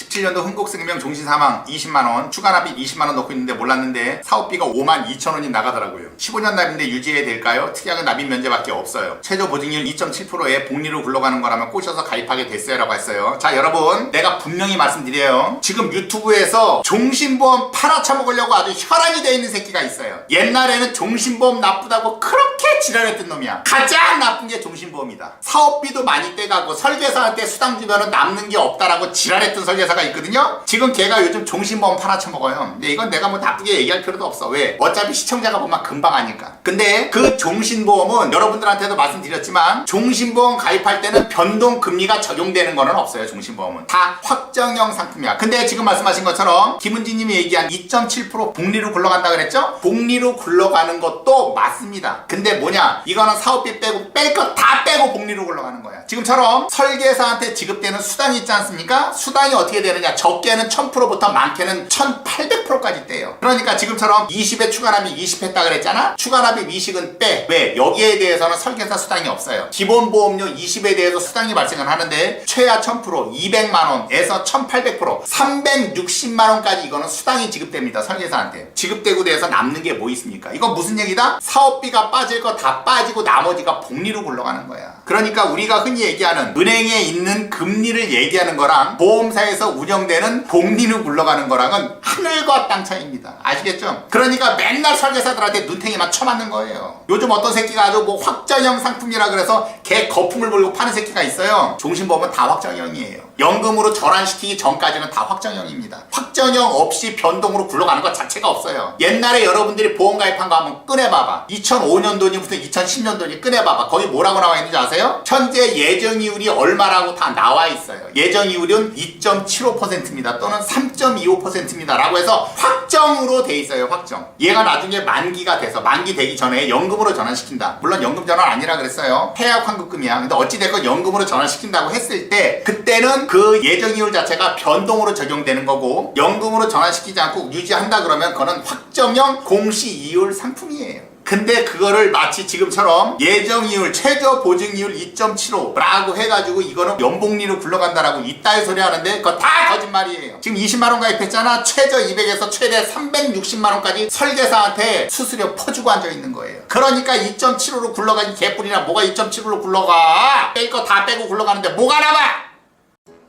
17년도 흥국생명 종신 사망 20만원, 추가 납입 20만원 넣고 있는데 몰랐는데 사업비가 5만 2천원이 나가더라고요. 15년 납입인데 유지해야 될까요? 특약은 납입 면제밖에 없어요. 최저 보증률 2.7%에 복리로 굴러가는 거라면 꼬셔서 가입하게 됐어요 라고 했어요. 자 여러분 내가 분명히 말씀드려요. 지금 유튜브에서 종신보험 팔아쳐먹으려고 아주 혈안이 돼 있는 새끼가 있어요. 옛날에는 종신보험 나쁘다고 그렇게 지랄했던 놈이야. 가장 나쁜 게 종신보험이다. 사업비도 많이 떼가고 설계사한테 수당 주면은 남는 게 없다라고 지랄했던 설계 사가 있거든요. 지금 걔가 요즘 종신보험 팔아쳐먹어요. 근데 이건 내가 뭐 나쁘게 얘기할 필요도 없어. 왜? 어차피 시청자가 보면 금방 아니까. 근데 그 종신보험은 여러분들한테도 말씀드렸지만 종신보험 가입할 때는 변동 금리가 적용되는 거는 없어요. 종신보험은 다 확정형 상품이야. 근데 지금 말씀하신 것처럼 김은지 님이 얘기한 2.7% 복리로 굴러간다 그랬죠? 복리로 굴러가는 것도 맞습니다. 근데 뭐냐? 이거는 사업비 빼고 뺄 것 다 빼고 복리로 굴러가는 거야. 지금처럼 설계사한테 지급되는 수당이 있지 않습니까? 수당이 어떻게 되느냐? 적게는 1000%부터 많게는 1800%까지 떼요. 그러니까 지금처럼 20에 추가납입 20 했다 그랬잖아? 추가납입 20은 빼. 왜? 여기에 대해서는 설계사 수당이 없어요. 기본 보험료 20에 대해서 수당이 발생을 하는데 최하 1000% 200만원에서 1800% 360만원까지 이거는 수당이 지급됩니다. 설계사한테. 지급되고 돼서 남는 게 뭐 있습니까? 이건 무슨 얘기다? 사업비가 빠질 거 다 빠지고 나머지가 복리로 굴러가는 거야. 그러니까 우리가 흔히 얘기하는 은행에 있는 금리를 얘기하는 거랑 보험사에서 운영되는 복리로 굴러가는 거랑은 하늘과 땅 차이입니다. 아시겠죠? 그러니까 맨날 설계사들한테 눈탱이만 쳐맞는 거예요. 요즘 어떤 새끼가 아주 뭐 확정형 상품이라 그래서 개 거품을 불고 파는 새끼가 있어요. 종신보험은 다 확정형이에요. 연금으로 전환시키기 전까지는 다 확정형입니다. 확정형 없이 변동으로 굴러가는 것 자체가 없어요. 옛날에 여러분들이 보험 가입한 거 한번 꺼내봐봐. 2005년도니부터 2010년도니 꺼내봐봐. 거기 뭐라고 나와 있는지 아세요? 현재 예정이율이 얼마라고 다 나와 있어요. 예정이율은 2.75%입니다. 또는 3.25%입니다. 라고 해서 확정으로 돼 있어요. 확정. 얘가 나중에 만기가 돼서 만기 되기 전에 연금으로 전환시킨다. 물론 연금 전환 아니라 그랬어요. 폐업 환급금이야. 근데 어찌됐건 연금으로 전환시킨다고 했을 때 그때는 그 예정이율 자체가 변동으로 적용되는 거고 연금으로 전환시키지 않고 유지한다 그러면 그거는 확정형 공시이율 상품이에요. 근데 그거를 마치 지금처럼 예정이율, 최저 보증이율 2.75라고 해가지고 이거는 연복리로 굴러간다라고 이따위 소리 하는데 그거 다 거짓말이에요. 지금 20만원 가입했잖아. 최저 200에서 최대 360만원까지 설계사한테 수수료 퍼주고 앉아있는 거예요. 그러니까 2.75로 굴러가니 개뿔이나 뭐가 2.75로 굴러가? 뺄 거 다 빼고 굴러가는데 뭐가 남아?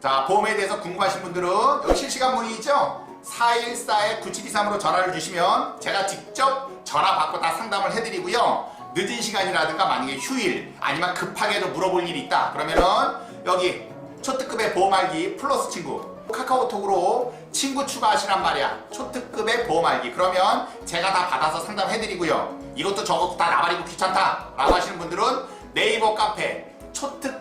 자, 보험에 대해서 궁금하신 분들은 여기 실시간 문의죠? 414-9723으로 전화를 주시면 제가 직접 전화 받고 다 상담을 해드리고요. 늦은 시간이라든가 만약에 휴일 아니면 급하게도 물어볼 일이 있다. 그러면은 여기 초특급의 보험 알기 플러스 친구 카카오톡으로 친구 추가하시란 말이야. 초특급의 보험 알기. 그러면 제가 다 받아서 상담해드리고요. 이것도 저것도 다 나발이고 귀찮다. 라고 하시는 분들은 네이버 카페 초특